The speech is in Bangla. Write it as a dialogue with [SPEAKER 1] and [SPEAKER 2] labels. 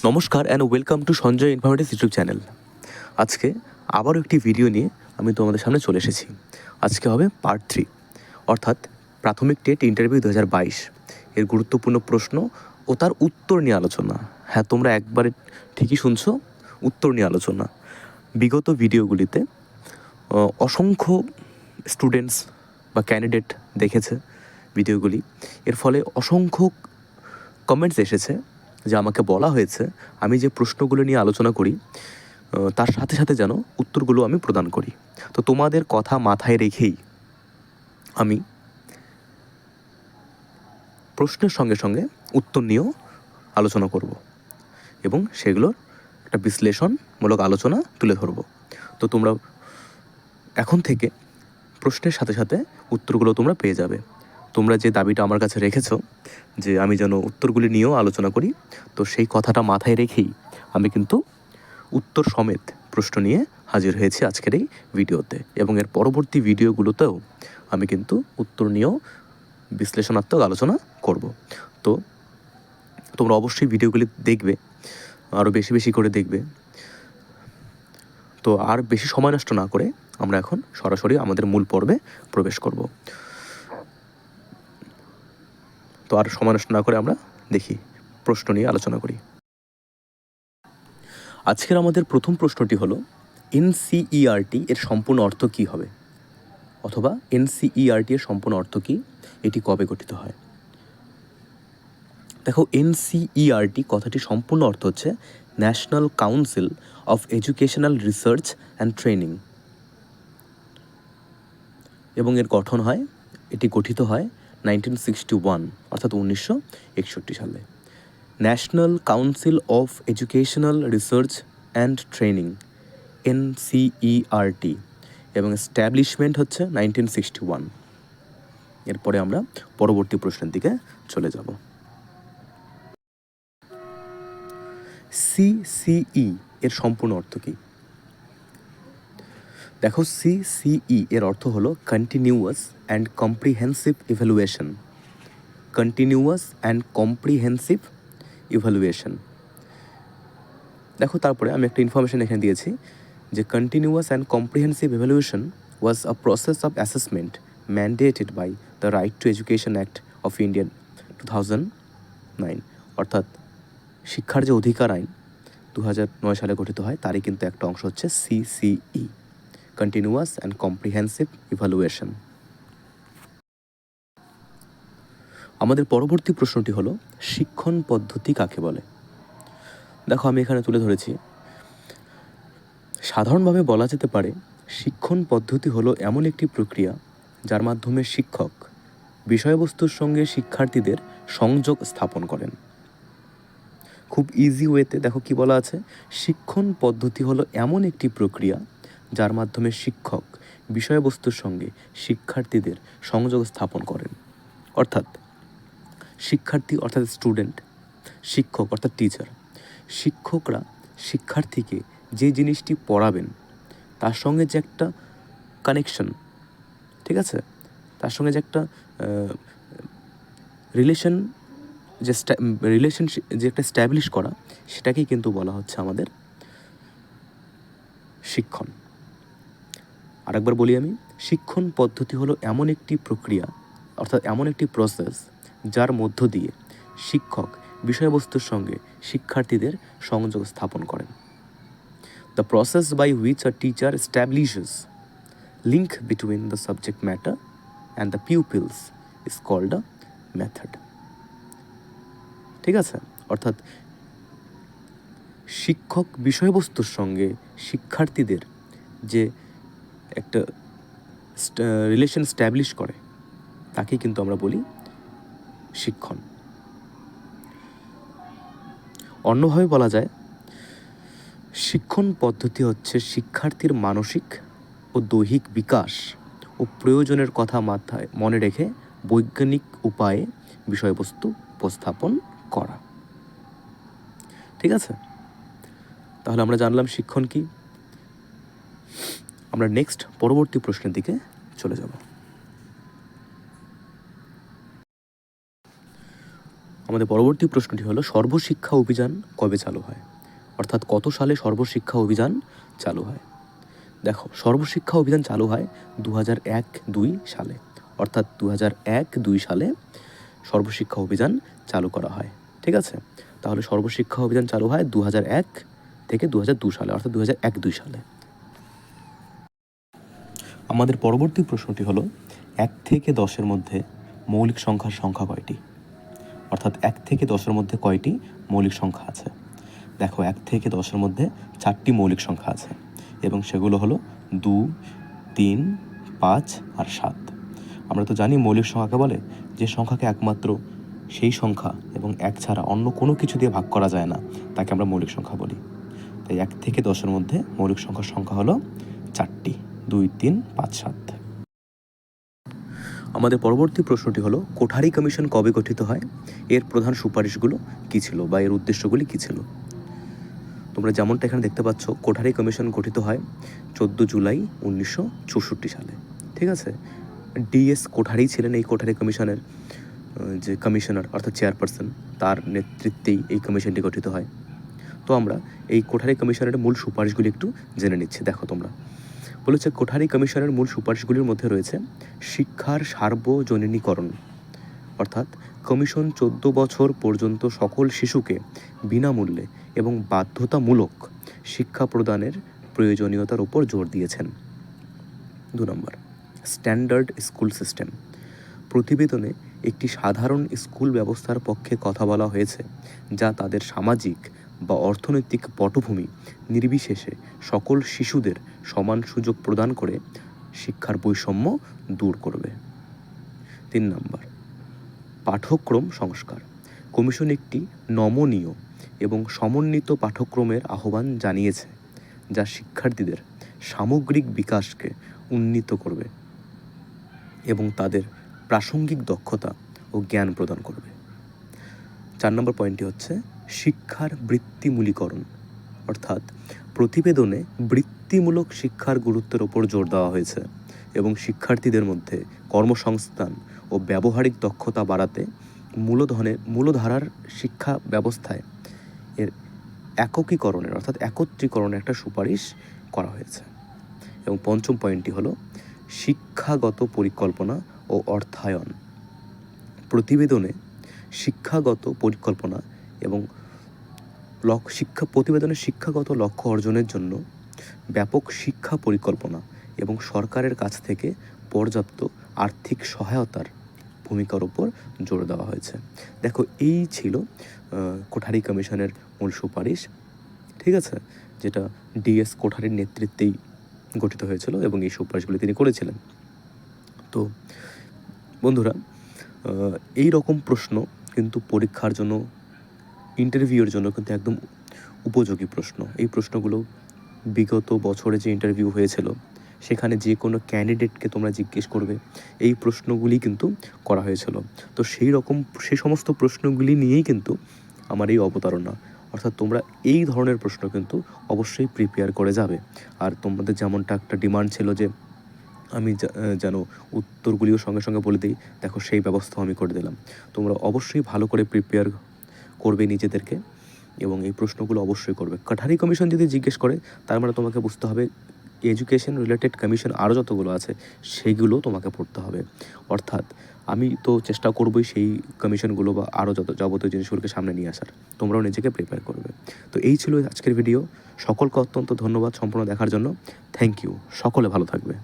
[SPEAKER 1] নমস্কার and welcome to Sanjay informative YouTube channel আজকে আবারও একটি ভিডিও নিয়ে আমি তোমাদের সামনে চলে এসেছি। আজকে হবে পার্ট থ্রি অর্থাৎ প্রাথমিক টেট ইন্টারভিউ দু হাজার বাইশ। এর গুরুত্বপূর্ণ প্রশ্ন ও তার উত্তর নিয়ে আলোচনা। হ্যাঁ তোমরা একবারে ঠিকই শুনছো, উত্তর নিয়ে আলোচনা। বিগত ভিডিওগুলিতে অসংখ্য স্টুডেন্টস বা ক্যান্ডিডেট দেখেছে ভিডিওগুলি এর ফলে অসংখ্য কমেন্টস এসেছে। যে আমাকে বলা হয়েছে, আমি যে প্রশ্নগুলো নিয়ে আলোচনা করি তার সাথে সাথে যেন উত্তরগুলো আমি প্রদান করি। তো তোমাদের কথা মাথায় রেখেই আমি প্রশ্নের সঙ্গে সঙ্গে উত্তর নিয়েও আলোচনা করব এবং সেগুলোর একটা বিশ্লেষণমূলক আলোচনা তুলে ধরব। তো তোমরা এখন থেকে প্রশ্নের সাথে সাথে উত্তরগুলো তোমরা পেয়ে যাবে। তোমরা যে দাবিটা আমার কাছে রেখেছো যে আমি যেন উত্তরগুলি নিয়েও আলোচনা করি। তো সেই কথাটা মাথায় রেখেই আমি কিন্তু উত্তর সমেত প্রশ্ন নিয়ে হাজির হয়েছি আজকের এই ভিডিওতে। এবং এর পরবর্তী ভিডিওগুলোতেও আমি কিন্তু উত্তর নিয়েও বিশ্লেষণাত্মক আলোচনা করব। তো তোমরা অবশ্যই ভিডিওগুলি দেখবে, আরও বেশি বেশি করে দেখবে। তো আর বেশি সময় নষ্ট না করে আমরা এখন সরাসরি আমাদের মূল পর্বে প্রবেশ করব। তো আর নষ্ট না করে আমরা দেখি, প্রশ্ন নিয়ে আলোচনা করি। আজকের আমাদের প্রথম প্রশ্নটি হলো, এনসিইআরটি এর সম্পূর্ণ অর্থ কী হবে? অথবা এনসিইআরটি এর সম্পূর্ণ অর্থ কী? এটি কবে গঠিত হয়? দেখো, এনসিইআরটি কথাটি সম্পূর্ণ অর্থ হচ্ছে national council of educational research and training এবং এর গঠন হয়, এটি গঠিত হয় নাইনটিন সিক্সটি ওয়ান, অর্থাৎ উনিশশো একষট্টি সালে। National council of educational research and training, NCERT, এবং স্ট্যাবলিশমেন্ট হচ্ছে নাইনটিন সিক্সটি ওয়ান। এরপরে আমরা পরবর্তী প্রশ্নের দিকে চলে যাব। সিসিই এর সম্পূর্ণ অর্থ কী? দেখো সিসিই এর অর্থ হলো continuous and comprehensive evaluation continuous and comprehensive evaluation দেখো তারপরে আমি একটা ইনফরমেশন এখানে দিয়েছি যে continuous and comprehensive evaluation was a process of assessment mandated by the right to education act of Indian two thousand nine অর্থাৎ শিক্ষার যে অধিকার আইন দু নয় সালে গঠিত হয়, তারই কিন্তু একটা অংশ হচ্ছে CCE continuous and comprehensive evaluation আমাদের পরবর্তী প্রশ্নটি হলো, শিক্ষণ পদ্ধতি কাকে বলে? দেখো, আমি এখানে তুলে ধরেছি। সাধারণভাবে বলা যেতে পারে, শিক্ষণ পদ্ধতি হলো এমন একটি প্রক্রিয়া যার মাধ্যমে শিক্ষক বিষয়বস্তুর সঙ্গে শিক্ষার্থীদের সংযোগ স্থাপন করেন। খুব ইজি ওয়েতে দেখো কি বলা আছে, শিক্ষণ পদ্ধতি হলো এমন একটি প্রক্রিয়া যার মাধ্যমে শিক্ষক বিষয়বস্তুর সঙ্গে শিক্ষার্থীদের সংযোগ স্থাপন করেন। অর্থাৎ শিক্ষার্থী অর্থাৎ স্টুডেন্ট শিক্ষক অর্থাৎ টিচার শিক্ষকরা শিক্ষার্থীকে যে জিনিসটি পড়াবেন, তার সঙ্গে যে একটা কানেকশন ঠিক আছে? তার সঙ্গে যে একটা রিলেশন যে রিলেশন যে একটা স্ট্যাবলিশ করা, সেটাকেই কিন্তু বলা হচ্ছে আমাদের শিক্ষণ। আরেকবার বলি আমি, শিক্ষণ পদ্ধতি হলো এমন একটি প্রক্রিয়া, অর্থাৎ এমন একটি প্রসেস যার মধ্য দিয়ে শিক্ষক বিষয়বস্তুর সঙ্গে শিক্ষার্থীদের সংযোগ স্থাপন করেন। The process by which a teacher establishes link between the subject matter and the pupils is called a method ঠিক আছে? অর্থাৎ শিক্ষক বিষয়বস্তুর সঙ্গে শিক্ষার্থীদের যে একটা রিলেশন স্ট্যাবলিশ করে তাকে কিন্তু আমরা বলি শিক্ষণ। অন্যভাবে বলা যায়, শিক্ষণ পদ্ধতি হচ্ছে শিক্ষার্থীর মানসিক ও দৈহিক বিকাশ ও প্রয়োজনের কথা মাথায়, মনে রেখে বৈজ্ঞানিক উপায়ে বিষয়বস্তু উপস্থাপন করা। ঠিক আছে? তাহলে আমরা জানলাম শিক্ষণ কি? আমরা নেক্সট পরবর্তী প্রশ্নের দিকে চলে যাব। আমাদের পরবর্তী প্রশ্নটি হলো, সর্বশিক্ষা অভিযান কবে চালু হয়? অর্থাৎ কত সালে সর্বশিক্ষা অভিযান চালু হয়? দেখো, সর্বশিক্ষা অভিযান চালু হয় দু হাজার এক দুই সালে। অর্থাৎ দু হাজার এক দুই সালে সর্বশিক্ষা অভিযান চালু করা হয়। ঠিক আছে? তাহলে সর্বশিক্ষা অভিযান চালু হয় দু এক থেকে দু হাজার দু সালে, অর্থাৎ দু হাজার এক দুই সালে। আমাদের পরবর্তী প্রশ্নটি হলো, এক থেকে দশের মধ্যে মৌলিক সংখ্যার সংখ্যা কয়টি? অর্থাৎ এক থেকে দশের মধ্যে কয়টি মৌলিক সংখ্যা আছে? দেখো, এক থেকে দশের মধ্যে চারটি মৌলিক সংখ্যা আছে এবং সেগুলো হলো দু, তিন, পাঁচ আর সাত। আমরা তো জানি মৌলিক সংখ্যাকে বলে যে সংখ্যাকে একমাত্র সেই সংখ্যা এবং এক ছাড়া অন্য কোনো কিছু দিয়ে ভাগ করা যায় না, তাকে আমরা মৌলিক সংখ্যা বলি। তাই এক থেকে দশের মধ্যে মৌলিক সংখ্যার সংখ্যা হলো চারটি। দুই তিন পাঁচ সাত। আমাদের পরবর্তী প্রশ্নটি হলো, কোঠারি কমিশন কবে গঠিত হয়? এর প্রধান সুপারিশগুলো কী ছিল বা এর উদ্দেশ্যগুলি কী ছিল? তোমরা যেমনটা এখানে দেখতে পাচ্ছ, কোঠারি কমিশন গঠিত হয় চোদ্দ জুলাই উনিশশো চৌষট্টি সালে। ঠিক আছে? ডিএস কোঠারি ছিলেন এই কোঠারি কমিশনের যে কমিশনার, অর্থাৎ চেয়ারপারসন, তার নেতৃত্বেই এই কমিশনটি গঠিত হয়। তো আমরা এই কোঠারি কমিশনের মূল সুপারিশগুলি একটু জেনে নিচ্ছি। দেখো তোমরা। বলেছে কোঠারি কমিশনের মূল সুপারিশগুলির মধ্যে রয়েছে শিক্ষার সার্বজনীনীকরণ, অর্থাৎ কমিশন চোদ্দ বছর পর্যন্ত সকল শিশুকে বিনামূল্যে এবং বাধ্যতামূলক শিক্ষা প্রদানের প্রয়োজনীয়তার উপর জোর দিয়েছেন। দু নম্বর, স্ট্যান্ডার্ড স্কুল সিস্টেম। প্রতিবেদনে একটি সাধারণ স্কুল ব্যবস্থার পক্ষে কথা বলা হয়েছে যা তাদের সামাজিক বা অর্থনৈতিক পটভূমি নির্বিশেষে সকল শিশুদের সমান সুযোগ প্রদান করে শিক্ষার বৈষম্য দূর করবে। তিন নম্বর, পাঠ্যক্রম সংস্কার। কমিশন একটি নমনীয় এবং সমন্বিত পাঠ্যক্রমের আহ্বান জানিয়েছে, যা শিক্ষার্থীদের সামগ্রিক বিকাশকে উন্নীত করবে এবং তাদের প্রাসঙ্গিক দক্ষতা ও জ্ঞান প্রদান করবে। চার নম্বর পয়েন্টটি হচ্ছে শিক্ষার বৃত্তিমূলীকরণ, অর্থাৎ প্রতিবেদনে বৃত্তিমূলক শিক্ষার গুরুত্বের ওপর জোর দেওয়া হয়েছে এবং শিক্ষার্থীদের মধ্যে কর্মসংস্থান ও ব্যবহারিক দক্ষতা বাড়াতে মূলধনের মূলধারার শিক্ষা ব্যবস্থায় এর এককীকরণের, অর্থাৎ একত্রীকরণের একটা সুপারিশ করা হয়েছে। এবং পঞ্চম পয়েন্টটি হলো শিক্ষাগত পরিকল্পনা ও অর্থায়ন। প্রতিবেদনে শিক্ষাগত পরিকল্পনা এবং লক্ষ্য শিক্ষা প্রতিবেদনে শিক্ষাগত লক্ষ্য অর্জনের জন্য ব্যাপক শিক্ষা পরিকল্পনা এবং সরকারের কাছ থেকে পর্যাপ্ত আর্থিক সহায়তার ভূমিকার উপর জোর দেওয়া হয়েছে। দেখো, এই ছিল কোঠারি কমিশনের মূল সুপারিশ, ঠিক আছে? যেটা ডিএস কোঠারির নেতৃত্বেই গঠিত হয়েছিল এবং এই সুপারিশগুলি তিনি করেছিলেন। তো, বন্ধুরা এই রকম প্রশ্ন কিন্তু পরীক্ষার জন্য ইন্টারভিউয়ের জন্য কিন্তু একদম উপযোগী প্রশ্ন। এই প্রশ্নগুলো বিগত বছরে যে ইন্টারভিউ হয়েছিল, সেখানে যে কোনো ক্যান্ডিডেটকে তোমরা জিজ্ঞেস করবে, এই প্রশ্নগুলি কিন্তু করা হয়েছিল। তো সেই রকম সেই সমস্ত প্রশ্নগুলি নিয়েই কিন্তু আমার এই অবতারণা। অর্থাৎ তোমরা এই ধরনের প্রশ্ন কিন্তু অবশ্যই প্রিপেয়ার করে যাবে। আর তোমাদের যেমনটা একটা ডিমান্ড ছিল যে, আমি যেন উত্তরগুলিও সঙ্গে সঙ্গে বলে দিই, দেখো সেই ব্যবস্থাও আমি করে দিলাম। তোমরা অবশ্যই ভালো করে প্রিপেয়ার করবে নিজেদেরকে এবং এই প্রশ্নগুলো অবশ্যই করবে। কাঠারি কমিশন যদি জিজ্ঞেস করে, তার মানে তোমাকে বুঝতে হবে এডুকেশন রিলেটেড কমিশন আরও যতগুলো আছে সেইগুলো তোমাকে পড়তে হবে। অর্থাৎ আমি তো চেষ্টা করবই সেই কমিশনগুলো বা আরও যত যাবতীয় জিনিসগুলোকে সামনে নিয়ে আসার। তোমরাও নিজেকে প্রিপেয়ার করবে। তো এই ছিল আজকের ভিডিও সকলকে অত্যন্ত ধন্যবাদ সম্পূর্ণ দেখার জন্য। থ্যাংক ইউ সকলে ভালো থাকবে।